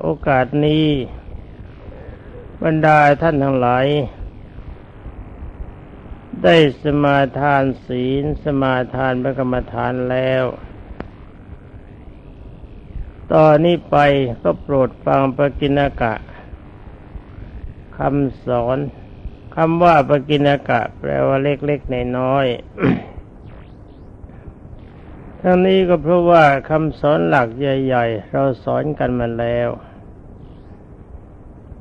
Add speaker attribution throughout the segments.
Speaker 1: โอกาสนี้ บรรดาท่านทั้งหลาย ได้สมาทานศีล สมาทานพระกรรมฐานแล้ว ตอนนี้ไปก็โปรดฟังปกิณกะคำสอนคำว่าปกิณกะ แปลว่าเล็กๆในน้อยๆ ทั้งนี้ก็เพราะว่าคำสอนหลักใหญ่ๆ เราสอนกันมาแล้ว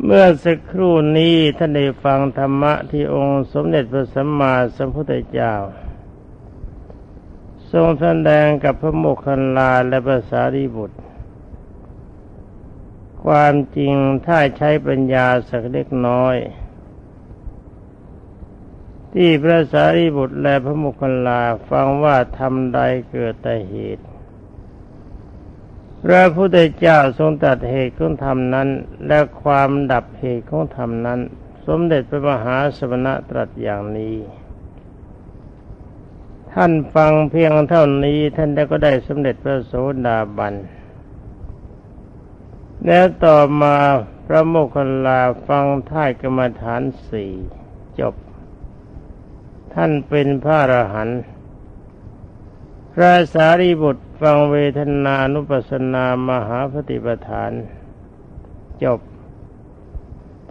Speaker 1: เมื่อสักครู่นี้ท่านได้ฟังธรรมะที่องค์สมเด็จพระสัมมาสัมพุทธเจ้า ทรงแสดงกับพระโมคคัลลาและภาษารีบุตร ความจริงถ้าใช้ปัญญาสักเล็กน้อย ที่พระสารีบุตรและพระโมคคัลลาฟังว่าทำใดเกิดแต่เหตุ พระพุทธเจ้าทรงตัดเหตุของธรรมนั้น และความดับเหตุของธรรมนั้น สมเด็จพระมหาสมณะตรัสอย่างนี้ ท่านฟังเพียงเท่านี้ท่านได้ก็ได้สมเด็จพระโสดาบันแล้วต่อมาพระโมคคัลลาฟังท่ายกรรมฐานสี่จบ ท่านเป็นพระอรหันต์พระสารีบุตรฟังเวทนานุปัสสนามหาปฏิปทาน จบ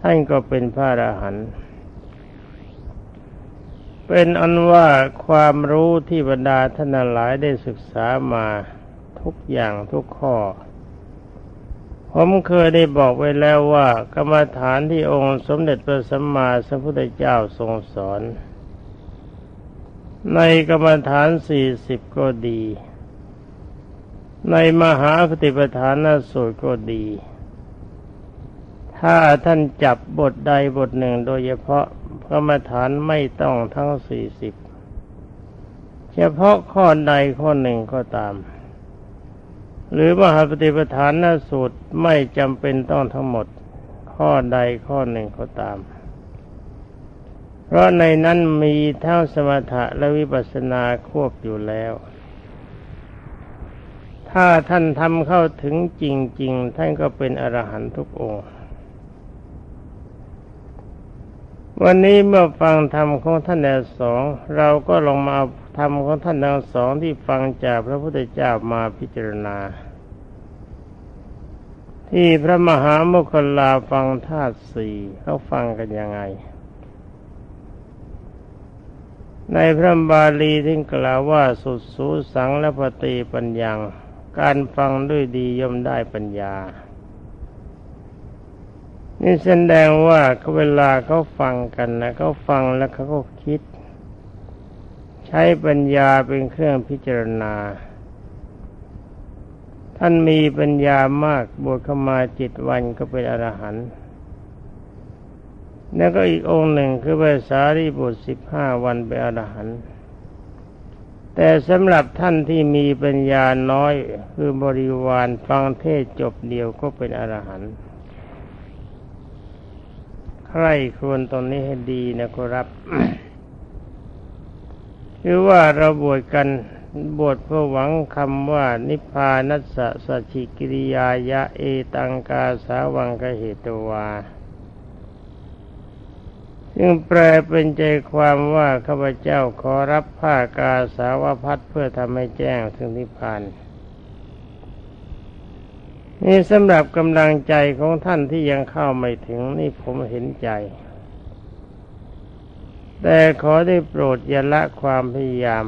Speaker 1: ท่านก็เป็นพระอรหันต์เป็นอันว่าความรู้ที่บรรดาท่านหลายได้ศึกษามาทุกอย่างทุกข้อ ผมเคยได้บอกไว้แล้วว่ากรรมฐานที่องค์สมเด็จพระสัมมาสัมพุทธเจ้าทรงสอน ในกรรมฐานสี่สิบก็ดี ในมหาปฏิปทานสูตรก็ดี ถ้าท่านจับบทใดบทหนึ่งโดยเฉพาะกรรมฐานไม่ต้องทั้งสี่สิบเฉพาะข้อใดข้อหนึ่งก็ตาม หรือมหาปฏิปทานสูตรไม่จำเป็นต้องทั้งหมด ข้อใดข้อหนึ่งก็ตาม เพราะในนั้นมีทั้งสมถะและวิปัสสนาควบอยู่แล้ว ถ้าท่านทำเข้าถึงจริง ๆ ท่านก็เป็นอรหันต์ทุกองค์ วันนี้เมื่อฟังธรรมของท่านแดสอง เราก็ลองมาเอาธรรมของท่านทั้งสองที่ฟังจากพระพุทธเจ้ามาพิจารณา ที่พระมหาโมคคลลาฟังธาตุสี่เขาฟังกันยังไง ในพระบาลีที่กล่าวว่าสุดสูสังและปฏิปัญญาการฟังด้วยดีย่อมได้ปัญญา นี่แสดงว่าเวลาเขาฟังกันนะเขาฟังแล้วเขาก็คิด ใช้ปัญญาเป็นเครื่องพิจารณา ท่านมีปัญญามากบวชเข้ามาจิตวันก็เป็นอรหันต์ แล้วก็อีกองค์หนึ่งคือภาษารีบุตรสิบห้าวันเป็นอรหันต์แต่สำหรับท่านที่มีปัญญาน้อยคือบริวารฟังเทศจบเดียวก็เป็นอรหันต์ใครควรตรงนี้ให้ดีนะครับ คือว่าเราบวชกันบวชเพื่อหวังคำว่า นิพพานัสสะสัชิกิริยายะเอตังกาสาวังกเหตวา ซึ่งแปลเป็นใจความว่าข้าพเจ้าขอรับผ้ากาสาวพัดเพื่อทำให้แจ้งถึงนิพพานนี่สำหรับกำลังใจของท่านที่ยังเข้าไม่ถึงนี่ผมเห็นใจ แต่ขอได้โปรดอย่าละความพยายาม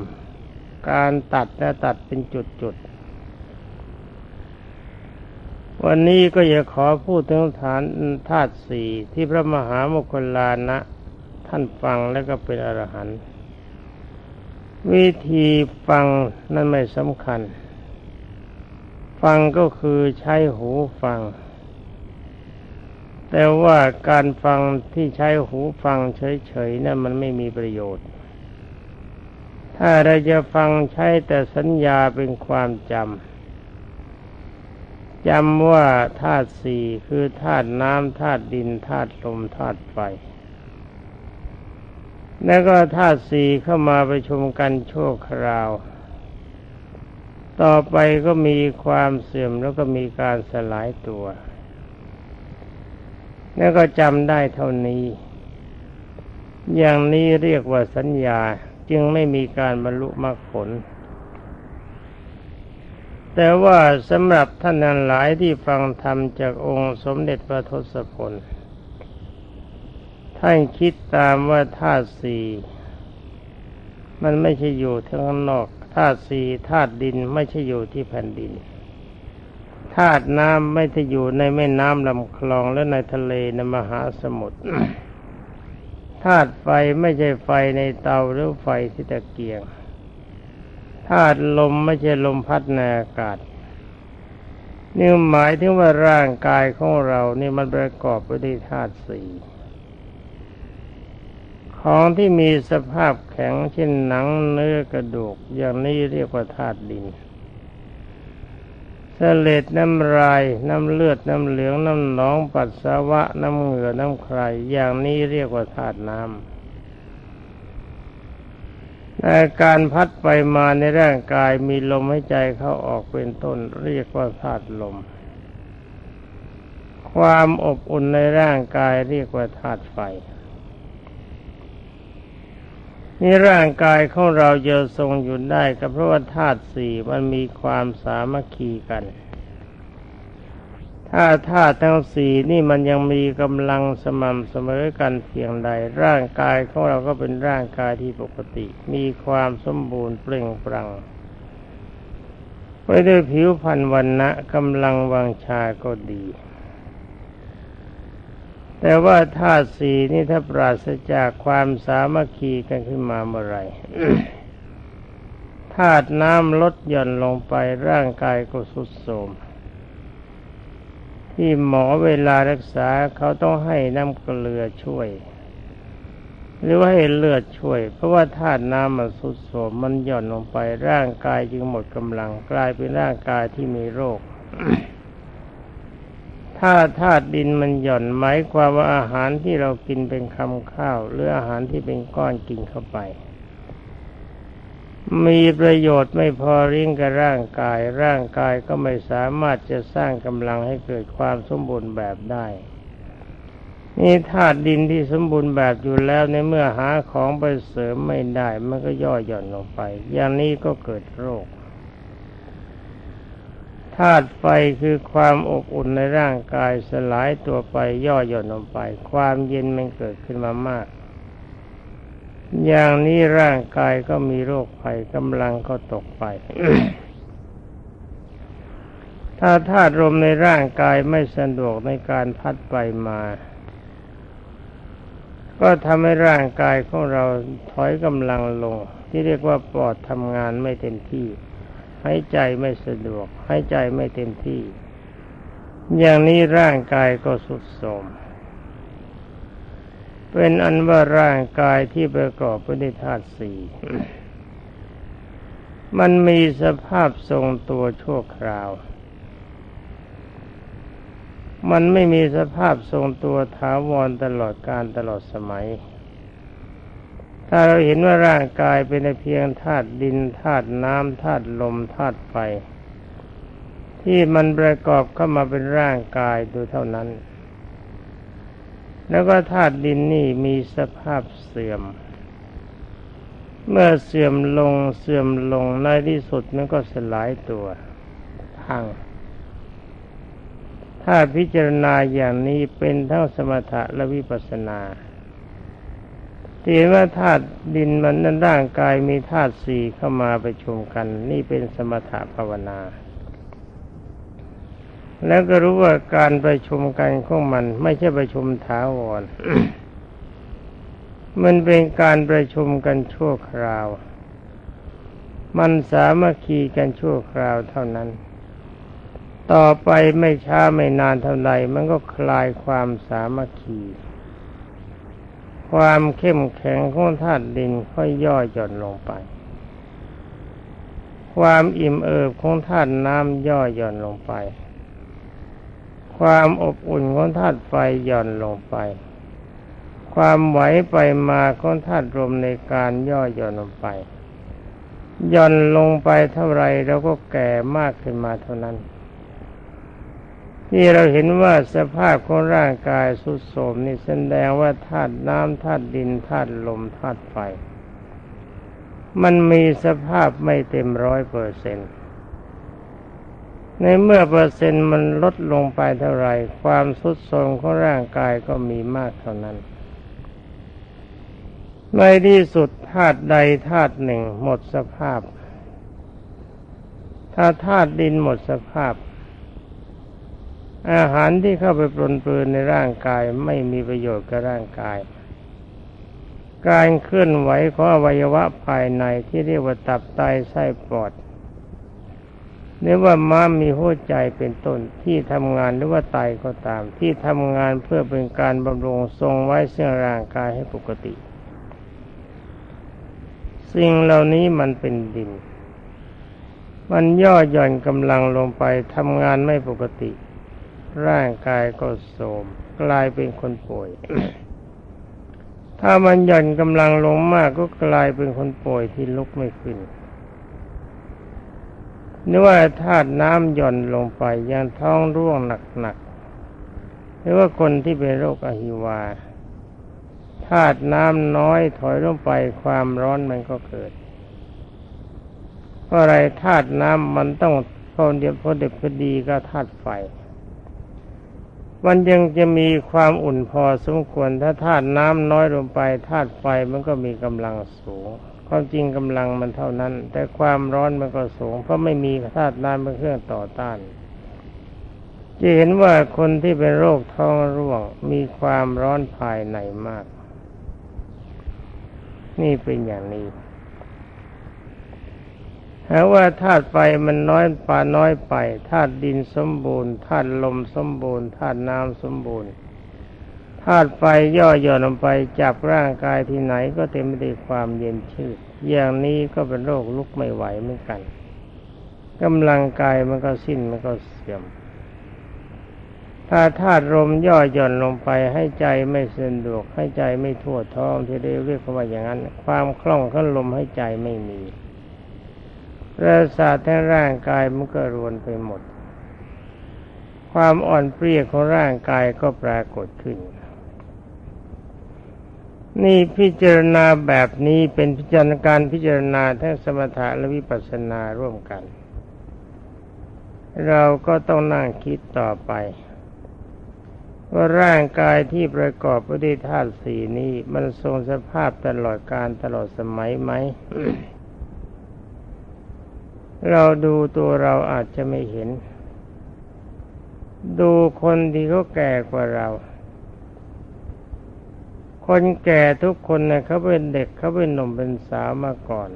Speaker 1: การตัดและตัดเป็นจุดๆ วันนี้ก็อยากขอพูดถึงฐานธาตุสี่ที่พระมหาโมคลลานะ ท่านฟังแล้วก็เป็นอรหันต์วิธีฟังนั้นไม่สำคัญ ฟังก็คือใช้หูฟัง แต่ว่าการฟังที่ใช้หูฟังเฉยๆนั้นมันไม่มีประโยชน์ ถ้าเราจะฟังใช้แต่สัญญาเป็นความจำจำว่าธาตุสี่คือธาตุน้ำธาตุดินธาตุลมธาตุไฟ แล้วก็ธาตุสี่เข้ามาประชุมกันโชั่วคราว ต่อไปก็มีความเสื่อมแล้วก็มีการสลายตัว แล้วก็จำได้เท่านี้ อย่างนี้เรียกว่าสัญญาจึงไม่มีการบรรลุมรรคผล แต่ว่าสำหรับท่านนั้นหลายที่ฟังธรรมจากองค์สมเด็จพระทศพล ท่านคิดตามว่าธาตุสี่มันไม่ใช่อยู่ข้างนอกธาตุสี่ธาตุดินไม่ใช่อยู่ที่แผ่นดินธาตุน้ำไม่ได้อยู่ในแม่น้ำลำคลองและในทะเลในมหาสมุทรธาตุไฟไม่ใช่ไฟในเตาหรือไฟที่ตะเกียงธาตุลมไม่ใช่ลมพัดในอากาศนี่หมายถึงว่าร่างกายของเรานี่มันประกอบไปด้วยธาตุสี่ ของที่มีสภาพแข็งเช่นหนังเนื้อกระดูก อย่างนี้เรียกว่าธาตุดินเสลดน้ำลายน้ำเลือดน้ำเหลืองน้ำหนองปัสสาวะน้ำเหงื่อน้ำใครอย่างนี้เรียกว่าธาตุน้ำอาการพัดไปมาในร่างกายมีลมหายใจเข้าออกเป็นต้น เรียกว่าธาตุลม ความอบอุ่นในร่างกายเรียกว่าธาตุไฟ นี่ร่างกายของเราจะทรงอยู่ได้ก็เพราะว่าธาตุสี่มันมีความสามัคคีกัน ถ้าธาตุทั้งสี่นี่มันยังมีกำลังสม่ำเสมอกันเพียงใด ร่างกายของเราก็เป็นร่างกายที่ปกติ มีความสมบูรณ์เปล่งปลั่งไว้ด้วยผิวพรรณวันนะกำลังวังชาก็ดี แต่ว่าธาตุสีนี่ถ้าปราศจากความสามัคคีกันขึ้นมาเมื่อไรธาตุน้ำลดหย่อนลงไปร่างกายก็สุดโทมที่หมอเวลารักษาเขาต้องให้น้ำเกลือช่วย หรือว่าให้เลือดช่วย เพราะว่าธาตุน้ำมันสุดโทมมันหย่อนลงไปร่างกายจึงหมดกำลังกลายเป็นร่างกายที่มีโรค ถ้าธาตุดินมันหย่อนหมายความว่าอาหารที่เรากินเป็นคำข้าว หรืออาหารที่เป็นก้อนกินเข้าไป มีประโยชน์ไม่พอเลี้งกับร่างกาย ร่างกายก็ไม่สามารถจะสร้างกำลังให้เกิดความสมบูรณ์แบบได้นี่ธาตุดินที่สมบูรณ์แบบอยู่แล้วในเมื่อหาของไปเสริมไม่ได้ มันก็ย่อหย่อนลงไป อย่างนี้ก็เกิดโรค ธาตุไฟคือความอบอุ่นในร่างกายสลายตัวไปย่อหย่อนลงไป ความเย็นมันเกิดขึ้นมามาก อย่างนี้ร่างกายก็มีโรคภัยกำลังก็ตกไป ถ้าธาตุลมในร่างกายไม่สะดวกในการพัดไปมา ก็ทำให้ร่างกายของเราถอยกำลังลง ที่เรียกว่าปอดทำงานไม่เต็มที่ หายใจไม่สะดวกหายใจไม่เต็มที่ อย่างนี้ร่างกายก็สุดโทมเป็นอันว่าร่างกายที่ประกอบไปด้วยธาตุสี่มันมีสภาพทรงตัวชั่วคราว มันไม่มีสภาพทรงตัวถาวรตลอดการตลอดสมัย ถ้าเราเห็นว่าร่างกายเป็นเพียงธาตุดินธาตุน้ำธาตุลมธาตุไฟที่มันประกอบเข้ามาเป็นร่างกายดูเท่านั้น แล้วก็ธาตุดินนี่มีสภาพเสื่อม เมื่อเสื่อมลงเสื่อมลงในที่สุดมันก็สลายตัวพังถ้าพิจารณาอย่างนี้เป็นทั้งสมถะและวิปัสสนา เห็นว่าธาตุดินมันนั้นร่างกายมีธาตุสี่เข้ามาประชุมกัน นี่เป็นสมถะภาวนา แล้วก็รู้ว่าการประชุมกันของมัน ไม่ใช่ประชุมถาวร มันเป็นการประชุมกันชั่วคราว มันสามัคคีกันชั่วคราวเท่านั้น ต่อไปไม่ช้าไม่นานเท่าใดมันก็คลายความสามัคคี ความเข้มแข็งของธาตุดินค่อยย่อหย่อนลงไป ความอิ่มเอิบของธาตุน้ำย่อหย่อนลงไป ความอบอุ่นของธาตุไฟหย่อนลงไป ความไหวไปมาของธาตุลมในการย่อหย่อนลงไปย่อนลงไปเท่าไรเราก็แก่มากขึ้นมาเท่านั้น ที่เราเห็นว่าสภาพของร่างกายสุดโทรมนี่แสดงว่าธาตุน้ำธาตุดินธาตุลมธาตุไฟ มันมีสภาพไม่เต็มร้อยเปอร์เซ็นต์ในเมื่อเปอร์เซ็นต์มันลดลงไปเท่าไรความสุดโทรมของร่างกายก็มีมากเท่านั้น ในที่สุดธาตุใดธาตุหนึ่งหมดสภาพ ถ้าธาตุดินหมดสภาพ อาหารที่เข้าไปปรนเปื้อนในร่างกายไม่มีประโยชน์กับร่างกาย การเคลื่อนไหวของอวัยวะภายในที่เรียกว่าตับไตไส้ปอดหรือว่าม้ามีหัวใจเป็นต้นที่ทำงานหรือว่าไตก็ตาม ที่ทำงานเพื่อเป็นการบำรุงทรงไว้เสื่อร่างกายให้ปกติ สิ่งเหล่านี้มันเป็นดิน มันย่อหย่อนกำลังลงไปทำงานไม่ปกติ ร่างกายก็โทรมกลายเป็นคนป่วย ถ้ามันหย่อนกำลังลงมากก็กลายเป็นคนป่วยที่ลุกไม่ขึ้นนึกว่าธาตุน้ำหย่อนลงไปยังท้องร่วงหนักๆหรือว่าคนที่เป็นโรคอหิวาธาตุน้ำน้อยถอยลงไปความร้อนมันก็เกิดเพราะอะไรธาตุน้ำมันต้องพอเดียวพอเด็กพอดีก็ธาตุไฟ มันยังจะมีความอุ่นพอสมควรถ้าธาตุน้ำน้อยลงไปธาตุไฟมันก็มีกำลังสูงความจริงกำลังมันเท่านั้น แต่ความร้อนมันก็สูง เพราะไม่มีธาตุน้ำเป็นเครื่องต่อต้าน จะเห็นว่าคนที่เป็นโรคท้องร่วง มีความร้อนภายในมาก นี่เป็นอย่างนี้ หาว่าธาตุไฟมันน้อยป่าน้อยไปธาตุดินสมบูรณ์ธาตุลมสมบูรณ์ธาตุน้ำสมบูรณ์ธาตุไฟย่อหย่อนลงไปจับร่างกายที่ไหนก็เต็มไปด้วยความเย็นชืดอย่างนี้ก็เป็นโรคลุกไม่ไหวเหมือนกันกำลังกายมันก็สิ้นมันก็เสื่อม ถ้าธาตุลมย่อหย่อนลงไปให้ใจไม่สะดวกให้ใจไม่ทั่วท้องที่เรียกเรียกว่าอย่างนั้น ความคล่องขั้นลมให้ใจไม่มี ประสาททั้งร่างกายมันก็รวนไปหมด ความอ่อนเปรี้ยของร่างกายก็ปรากฏขึ้น นี่พิจารณาแบบนี้เป็นพิจารณาการพิจารณาทั้งสมถะและวิปัสสนาร่วมกัน เราก็ต้องนั่งคิดต่อไปว่าร่างกายที่ประกอบไปด้วยธาตุสี่นี้ มันทรงสภาพตลอดการตลอดสมัยไหม เราดูตัวเราอาจจะไม่เห็น ดูคนที่เขาแก่กว่าเรา คนแก่ทุกคนนะเขาเป็นเด็กเขาเป็นหนุ่มเป็นสาวมาก่อน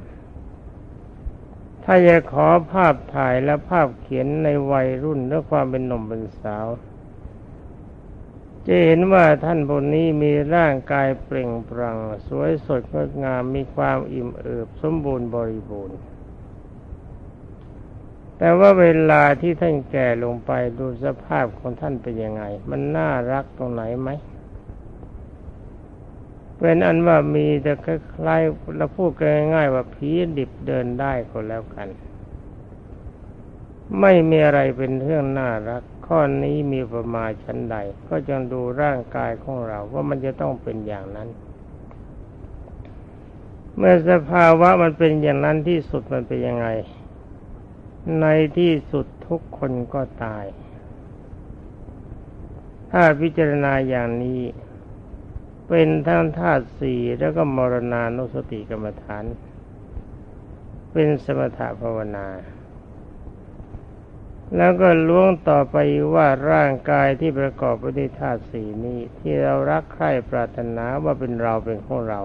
Speaker 1: ถ้าจะขอภาพถ่ายและภาพเขียนในวัยรุ่นและความเป็นหนุ่มเป็นสาว จะเห็นว่าท่านบนนี้มีร่างกายเปล่งปลั่งสวยสดงดงามมีความอิ่มเอิบสมบูรณ์บริบูรณ์ แต่ว่าเวลาที่ท่านแก่ลงไปดูสภาพของท่านเป็นยังไง มันน่ารักตรงไหนไหมเป็นอันว่ามีแต่คล้ายๆเราพูดง่ายๆว่าผีดิบเดินได้ก็แล้วกัน ไม่มีอะไรเป็นเรื่องน่ารัก ข้อนี้มีประมาณชั้นใด ก็จงดูร่างกายของเราว่ามันจะต้องเป็นอย่างนั้น เมื่อสภาวะมันเป็นอย่างนั้นที่สุดมันเป็นยังไง ในที่สุดทุกคนก็ตาย ถ้าพิจารณาอย่างนี้ เป็นทั้งธาตุสี่แล้วก็มรณานุสติกรรมฐาน เป็นสมถะภาวนา แล้วก็ล้วงต่อไปว่าร่างกายที่ประกอบไปด้วยธาตุสี่นี้ ที่เรารักใคร่ปรารถนาว่าเป็นเราเป็นของเรา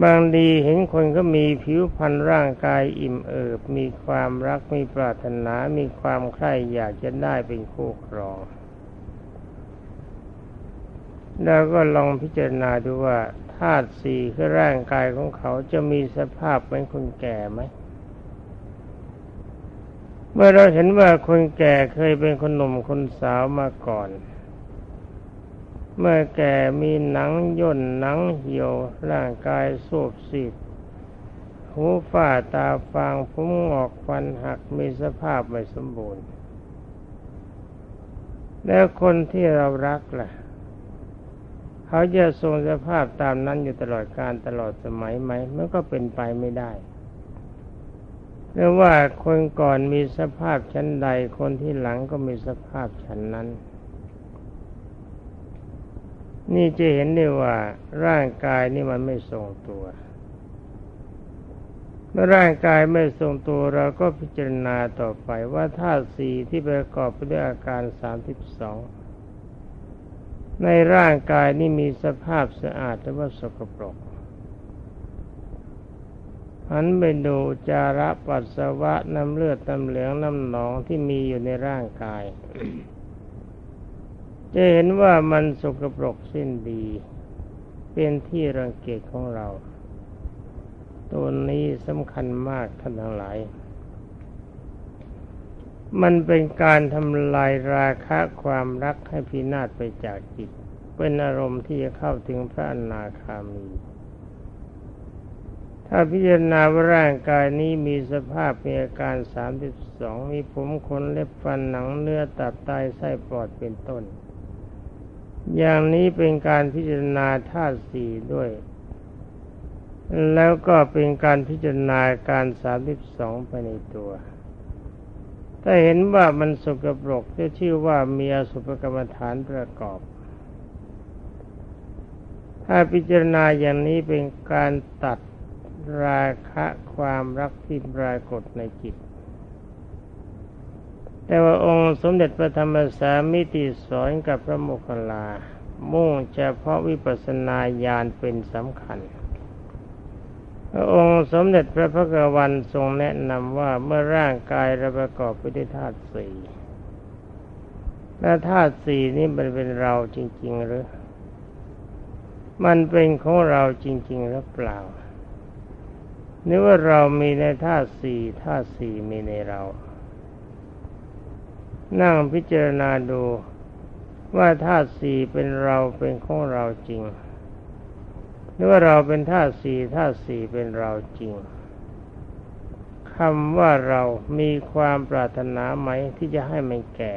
Speaker 1: บางดีเห็นคนก็มีผิวพรรณร่างกายอิ่มเอิบ มีความรักมีปรารถนา มีความใคร่อยากจะได้เป็นคู่ครอง แล้วก็ลองพิจารณาดูว่าธาตุสี่คือร่างกายของเขาจะมีสภาพเป็นคนแก่ไหม เมื่อเราเห็นว่าคนแก่เคยเป็นคนหนุ่มคนสาวมาก่อน เมื่อแก่มีหนังย่นหนังเหี่ยวร่างกายสูบสีดหูฝ้าตาฟางผมงอกฟันหักมีสภาพไม่สมบูรณ์ แล้วคนที่เรารักล่ะ เขาจะทรงสภาพตามนั้นอยู่ตลอดการตลอดสมัยไหมมันก็เป็นไปไม่ได้หรือว่าคนก่อนมีสภาพชั้นใด คนที่หลังก็มีสภาพชั้นนั้น นี่จะเห็นได้ว่าร่างกายนี่มันไม่ทรงตัว เมื่อร่างกายไม่ทรงตัวเราก็พิจารณาต่อไปว่าธาตุสี่ที่ประกอบไปด้วยอาการสามสิบสองในร่างกายนี่มีสภาพสะอาดหรือว่าสกปรกหันไปดูจาระปัสสาวะน้ำเลือดน้ำเหลืองน้ำหนองที่มีอยู่ในร่างกาย จะเห็นว่ามันสกปรกสิ้นดี เป็นที่รังเกียจของเรา ตัวนี้สำคัญมากท่านทั้งหลาย มันเป็นการทำลายราคะความรักให้พินาศไปจากจิต เป็นอารมณ์ที่จะเข้าถึงพระอนาคามี ถ้าพิจารณาว่าร่างกายนี้มีสภาพมีอาการสามสิบสองมีผมขนเล็บฟันหนังเนื้อตับไตไส้ปอดเป็นต้น อย่างนี้เป็นการพิจารณาธาตุสี่ด้วย แล้วก็เป็นการพิจารณาการสามสิบสองไปในตัว ถ้าเห็นว่ามันสกปรกจะชื่อว่ามีอสุภกรรมฐานประกอบ ถ้าพิจารณาอย่างนี้เป็นการตัดราคะความรักที่ปรากฏในจิต แต่ว่าองค์สมเด็จพระธรรมสามิติสอนกับพระโมคคัลลา มุ่งเฉพาะวิปัสสนาญาณเป็นสำคัญ พระองค์สมเด็จพระพุทธวันทรงแนะนำว่าเมื่อร่างกายเราประกอบไปด้วยธาตุสี่และธาตุสี่นี้มันเป็นเราจริง ๆ หรือ มันเป็นของเราจริง ๆ หรือเปล่านึกว่าเรามีในธาตุสี่ธาตุสี่มีในเรา นั่งพิจารณาดูว่าธาตุสี่เป็นเราเป็นของเราจริงนึกว่าเราเป็นธาตุสี่ธาตุสี่เป็นเราจริงคำว่าเรามีความปรารถนาไหมที่จะให้มันแก่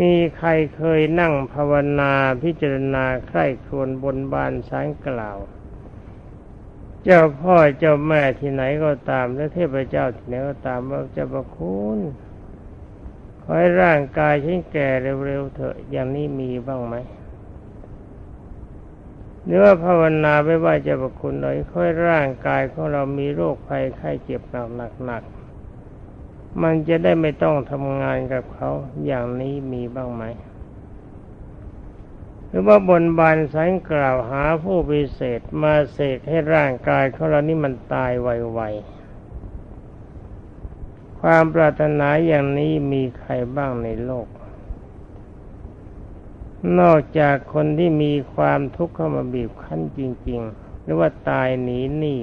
Speaker 1: มีใครเคยนั่งภาวนาพิจารณาใคร่ครวญบนบานสารกล่าว เจ้าพ่อเจ้าแม่ที่ไหนก็ตาม และเทพเจ้าที่ไหนก็ตามว่าจะประคุณขอให้ร่างกายฉันแก่เร็วๆเถอะอย่างนี้มีบ้างไหมหรือว่าภาวนาไม่ว่าจะประคุณหน่อยค่อยร่างกายของเรามีโรคภัยไข้เจ็บหนักหนักๆมันจะได้ไม่ต้องทำงานกับเขาอย่างนี้มีบ้างไหม รือว่าบนบานสายกล่าวหาผู้พิเศษมาเสกให้ร่างกายของเรานี่มันตายไวๆ ความปรารถนาอย่างนี้มีใครบ้างในโลก นอกจากคนที่มีความทุกข์เข้ามาบีบคั้นจริง ๆ หรือว่าตายหนีหนี้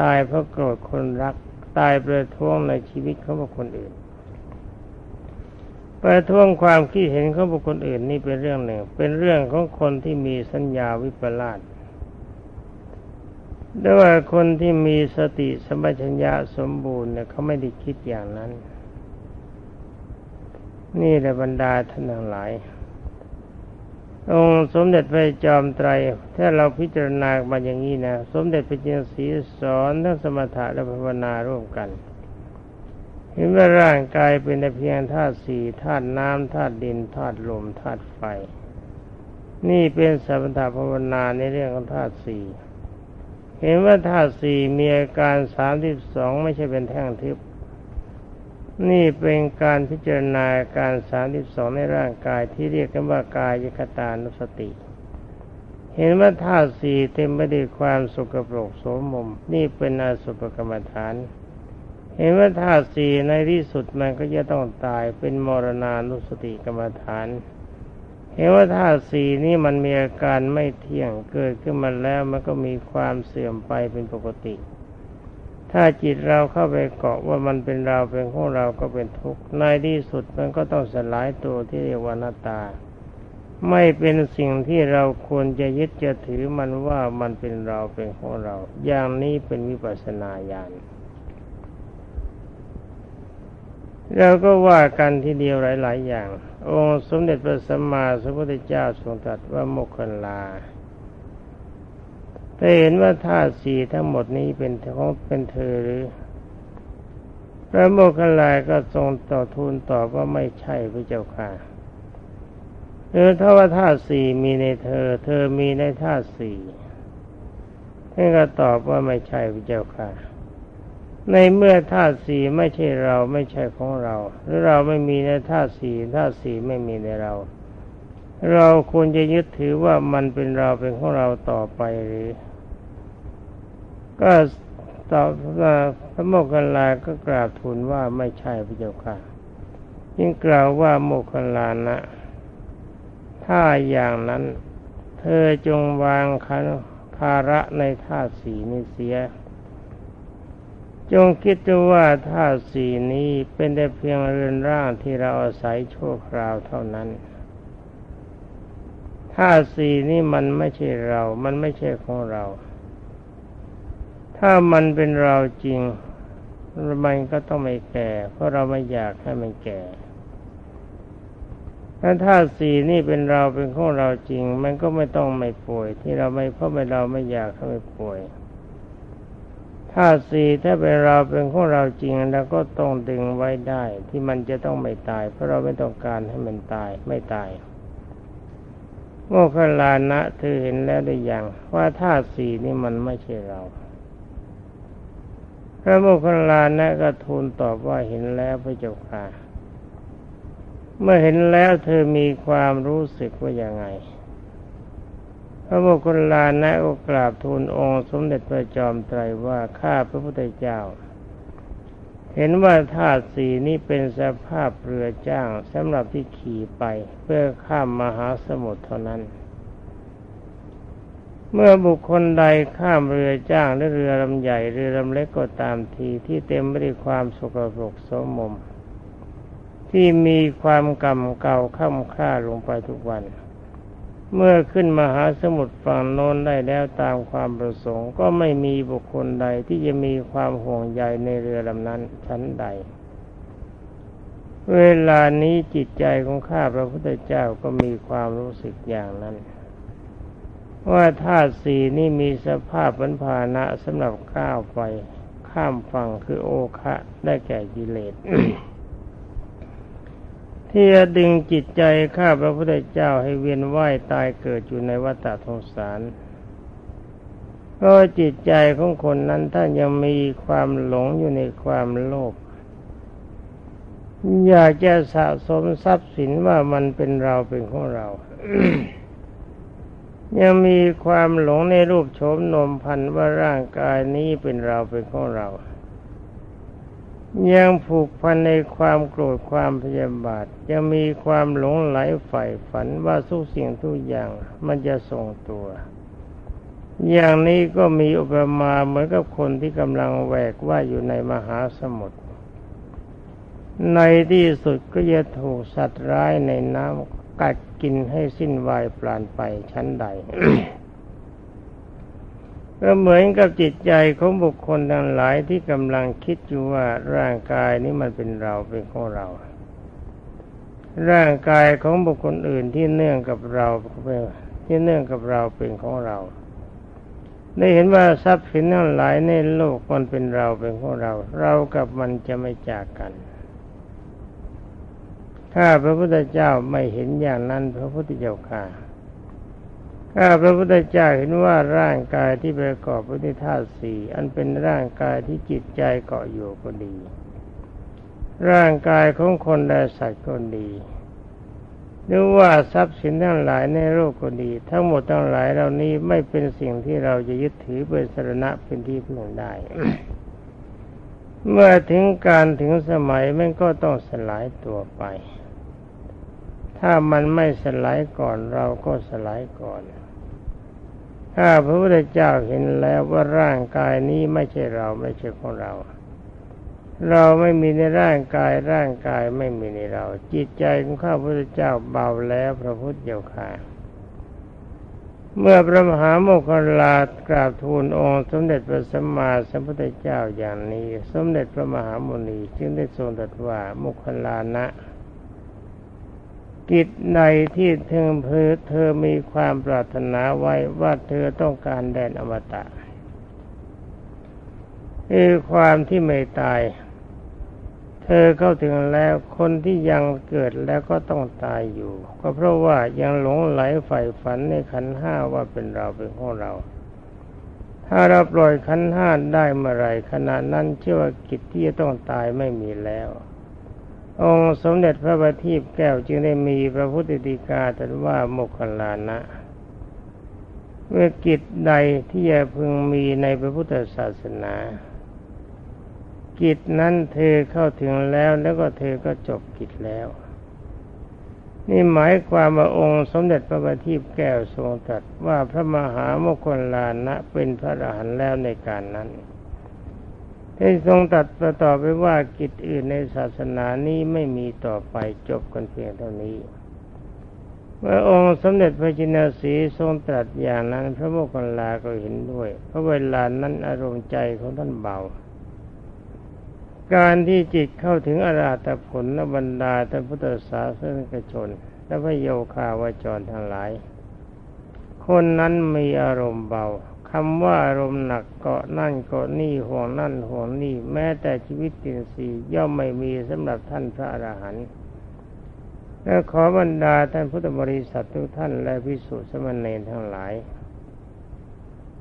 Speaker 1: ตายเพราะโกรธคนรัก ตายประท้วงในชีวิตเของคนอื่น ประท้วงความคิดเห็นของบุคคลอื่นนี่เป็นเรื่องหนึ่ง เป็นเรื่องของคนที่มีสัญญาวิปลาสด้วยว่าคนที่มีสติสมัชัญญาสมบูรณ์เนี่ยเขาไม่ได้คิดอย่างนั้น นี่แหละบรรดาท่านทั้งหลาย องค์สมเด็จพระจอมไตร ถ้าเราพิจารณามาอย่างนี้นะ สมเด็จพระจินสีสอนทั้งสมถะและภาวนาร่วมกัน เห็นว่าร่างกายเป็นแต่เพียงธาตุสี่ธาตุน้ำธาตุดินธาตุลมธาตุไฟ นี่เป็นสัมถภาวนาในเรื่องของธาตุสี่เห็นว่าธาตุสี่มีอาการสามสิบสองไม่ใช่เป็นแท่งทิพย์นี่เป็นการพิจารณาการสามสิบสองในร่างกายที่เรียกกันว่ากายยคตานุสติ เห็นว่าธาตุสี่เต็มไปด้วยความสุกปรกโสมม นี่เป็นอาสุปกรรมฐาน เห็นว่าธาตุสี่ในที่สุดมันก็จะต้องตายเป็นมรณานุสติกรรมฐาน เห็นว่าธาตุสี่นี้มันมีอาการไม่เที่ยงเกิดขึ้นมาแล้วมันก็มีความเสื่อมไปเป็นปกติ ถ้าจิตเราเข้าไปเกาะว่ามันเป็นเราเป็นของเราก็เป็นทุกข์ในที่สุดมันก็ต้องสลายตัวที่เรียกว่านาตา ไม่เป็นสิ่งที่เราควรจะยึดจะถือมันว่ามันเป็นเราเป็นของเรา อย่างนี้เป็นวิปัสสนาญาณ เราก็ว่ากันทีเดียวหลาย ๆ อย่าง องค์สมเด็จพระสัมมาสัมพุทธเจ้าทรงตรัสว่าโมคคัลลาแต่เห็นว่าธาตุสี่ทั้งหมดนี้เป็นของเป็นเธอหรือ พระโมคคัลลาก็ทรงต่อทูลตอบว่าไม่ใช่พระเจ้าค่ะหรือถ้าว่าธาตุสี่มีในเธอ เธอมีในธาตุสี่ท่านก็ตอบว่าไม่ใช่พระเจ้าค่ะ ในเมื่อธาตุสี่ไม่ใช่เราไม่ใช่ของเรา หรือเราไม่มีในธาตุสี่ธาตุสี่ไม่มีในเรา เราควรจะยึดถือว่ามันเป็นเราเป็นของเราต่อไปหรือ ก็ตอบว่าพระโมคคัลลาก็กราบทูลว่าไม่ใช่พระเจ้าค่ะยิ่งกล่าวว่าโมคคัลลานะ ถ้าอย่างนั้น เธอจงวางคันภาระในธาตุสีนี้เสีย จงคิดดูว่าธาตุสีนี้เป็นแต่เพียงเรือนร่างที่เราอาศัยชั่วคราวเท่านั้นธาตุสีนี้มันไม่ใช่เรา มันไม่ใช่ของเรา ถ้ามันเป็นเราจริง มันก็ต้องไม่แก่ เพราะเราไม่อยากให้มันแก่ถ้าธาตุสี่นี่เป็นเราเป็นของเราจริง มันก็ไม่ต้องไม่ป่วย ที่เราไม่เพราะไม่เราไม่อยากให้มันป่วย ธาตุสี่ถ้าเป็นเราเป็นของเราจริงเราก็ต้องดึงไว้ได้ ที่มันจะต้องไม่ตาย เพราะเราไม่ต้องการให้มันตายไม่ตายโมคคลานะเธอเห็นแล้วได้ยังว่าธาตุสี่นี่มันไม่ใช่เรา พระโมคคัลลานะก็ทูลตอบว่าเห็นแล้วพระเจ้าค่ะ เมื่อเห็นแล้วเธอมีความรู้สึกว่าอย่างไง ระโมคคัลลานะก็กราบทูลองค์สมเด็จพระจอมไตรว่าข้าพระพุทธเจ้า เห็นว่าธาตุสีนี้เป็นสภาพเรือจ้างสำหรับที่ขี่ไปเพื่อข้ามมหาสมุทรเท่านั้น เมื่อบุคคลใดข้ามเรือจ้างหรือเรือลำใหญ่เรือลำเล็กก็ตามทีที่เต็มไปด้วยความสกปรกโสมม ที่มีความกำเก่าค่ำค่าลงไปทุกวัน เมื่อขึ้นมาหาสมุทรฝั่งโน้นได้แล้วตามความประสงค์ ก็ไม่มีบุคคลใดที่จะมีความห่วงใยในเรือลำนั้นชั้นใด เวลานี้จิตใจของข้าพระพุทธเจ้าก็มีความรู้สึกอย่างนั้น ว่าธาตุสีนี่มีสภาพบรรพานะสำหรับก้าวไป ข้ามฝั่งคือโอคะได้แก่กิเลส ที่จะดึงจิตใจข้าพระพุทธเจ้าให้เวียนว่ายตายเกิดอยู่ในวัฏสงสารเพราะจิตใจของคนนั้นท่านยังมีความหลงอยู่ในความโลภอยากจะสะสมทรัพย์สินว่ามันเป็นเราเป็นของเรา ยังมีความหลงในรูปโฉมนมพันว่าร่างกายนี้เป็นเราเป็นของเรา ยังผูกพันในความโกรธความพยาบาทยังมีความหลงไหลใฝ่ฝันว่าทุกสิ่งทุกอย่างมันจะทรงตัว อย่างนี้ก็มีอุปมาเหมือนกับคนที่กำลังแหวกว่าอยู่ในมหาสมุทรในที่สุดก็จะถูกสัตว์ร้ายในน้ำกัดกินให้สิ้นวายปราณไปชั้นใด ก็เหมือนกับจิตใจของบุคคลทั้งหลายที่กำลังคิดอยู่ว่าร่างกายนี้มันเป็นเราเป็นของเรา ร่างกายของบุคคลอื่นที่เนื่องกับเราที่เนื่องกับเราเป็นของเรา ได้เห็นว่าทรัพย์สินทั้งหลายในโลกมันเป็นเราเป็นของเรา เรากับมันจะไม่จากกัน ถ้าพระพุทธเจ้าไม่เห็นอย่างนั้นพระพุทธเจ้าค่ะ ข้าพระพุทธเจ้าเห็นว่าร่างกายที่ประกอบไปด้วยธาตุสี่อันเป็นร่างกายที่จิตใจเกาะอยู่ก็ดี ร่างกายของคนและสัตว์ก็ดีหรือว่าทรัพย์สินทั้งหลายในโลกก็ดี ทั้งหมดทั้งหลายเหล่านี้ไม่เป็นสิ่งที่เราจะยึดถือเป็นสรณะเป็นที่พึ่งได้ เมื่อถึงการถึงสมัยมันก็ต้องสลายตัวไป ถ้ามันไม่สลายก่อนเราก็สลายก่อน ถ้าพระพุทธเจ้าเห็นแล้วว่าร่างกายนี้ไม่ใช่เราไม่ใช่ของเรา เราไม่มีในร่างกายร่างกายไม่มีในเรา จิตใจของข้าพระพุทธเจ้าเบาแล้วพระพุทธเจ้าค่ะเมื่อพระมหาโมคคลลากราบทูลองค์สมเด็จพระสัมมาสัมพุทธเจ้าอย่างนี้ สมเด็จพระมหามุนีจึงได้ทรงตรัสว่าโมคคลลานะ กิจใดที่เธอเพื่อเธอมีความปรารถนาไว้ว่าเธอต้องการแดนอมตะคือความที่ไม่ตาย เธอเข้าถึงแล้วคนที่ยังเกิดแล้วก็ต้องตายอยู่ ก็เพราะว่ายังหลงไหลใฝ่ฝันในขันห้าว่าเป็นเราเป็นของเรา ถ้าเราปล่อยขันห้าได้เมื่อไรขณะนั้นเชื่อว่ากิจที่จะต้องตายไม่มีแล้ว องค์สมเด็จพระบัณฑิตแก้วจึงได้มีพระพุทธดีกาตรัสว่าโมคคลานะเมื่อกิจใดที่จะพึงมีในพระพุทธศาสนา กิจนั้นเธอเข้าถึงแล้วแล้วก็เธอก็จบกิจแล้ว นี่หมายความว่าองค์สมเด็จพระบัณฑิตแก้วทรงตรัสว่าพระมหาโมคคลานะเป็นพระอรหันต์แล้วในการนั้น ที่ทรงตรัสประต่อไปว่ากิจอื่นในศาสนานี้ไม่มีต่อไปจบกันเพียงเท่านี้เมื่อองค์สมเด็จพระจินสีทรงตรัสอย่างนั้น พระโมคคัลลาก็เห็นด้วย เพราะเวลานั้นอารมณ์ใจของท่านเบา การที่จิตเข้าถึงอราตผลนบรรดาท่านพุทธศาสนิกชน และพระโยคาวาจรทั้งหลาย คนนั้นมีอารมณ์เบา คำว่าอารมณ์หนักเกาะนั่นเกาะนี่ห่วงนั่นห่วงนี่แม้แต่ชีวิตตินสีย่อมไม่มีสำหรับท่านพระอรหันต์และขอบรรดาท่านพุทธบริษัททุกท่านและพิสุสมณีทั้งหลาย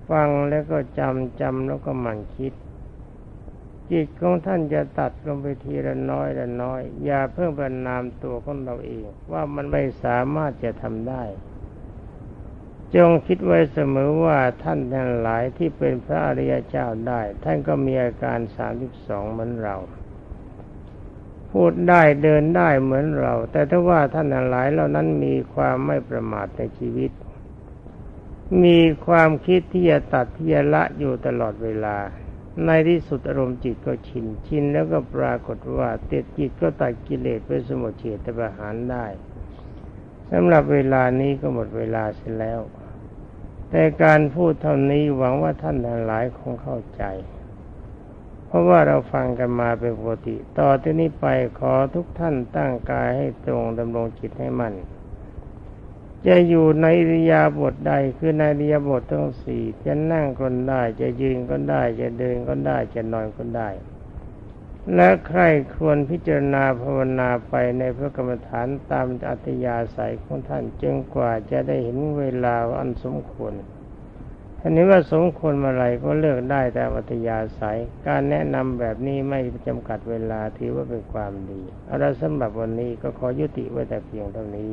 Speaker 1: ฟังแล้วก็จำจำแล้วก็มันคิด จิตของท่านจะตัดลงไปทีละน้อยละน้อย อย่าเพิ่งประนามตัวของเราเองว่ามันไม่สามารถจะทำได้ จงคิดไว้เสมอว่าท่านทั้งหลายที่เป็นพระอริยเจ้าได้ ท่านก็มีอาการสามสิบสองเหมือนเรา พูดได้เดินได้เหมือนเรา แต่ถ้าว่าท่านทั้งหลายเหล่านั้นมีความไม่ประมาทในชีวิต มีความคิดที่จะตัดที่จะละอยู่ตลอดเวลา ในที่สุดอารมณ์จิตก็ชินชินแล้วก็ปรากฏว่าเติดจิตก็ตัดกิเลสไปสมุทเฉตประหารได้สำหรับเวลานี้ก็หมดเวลาเสียแล้ว แต่การพูดเท่านี้หวังว่าท่านทั้งหลายคงเข้าใจ เพราะว่าเราฟังกันมาเป็นปกติ ต่อที่นี้ไปขอทุกท่านตั้งกายให้ตรงดำรงจิตให้มั่นจะอยู่ในริยาบทใดคือในริยาบททั้งสี่จะนั่งก็ได้ จะยืนก็ได้ จะเดินก็ได้ จะนอนก็ได้ และใครควรพิจารณาภาวนาไปในพระกรรมฐานตามอัตยาศัยของท่านจนกว่าจะได้เห็นเวลาอันสมควรท่านนี้ว่าสมควรเมื่อไรก็เลือกได้แต่อัตยาศัย การแนะนำแบบนี้ไม่จำกัดเวลาถือว่าเป็นความดีเอาละสำหรับวันนี้ก็ขอยุติไว้แต่เพียงเท่านี้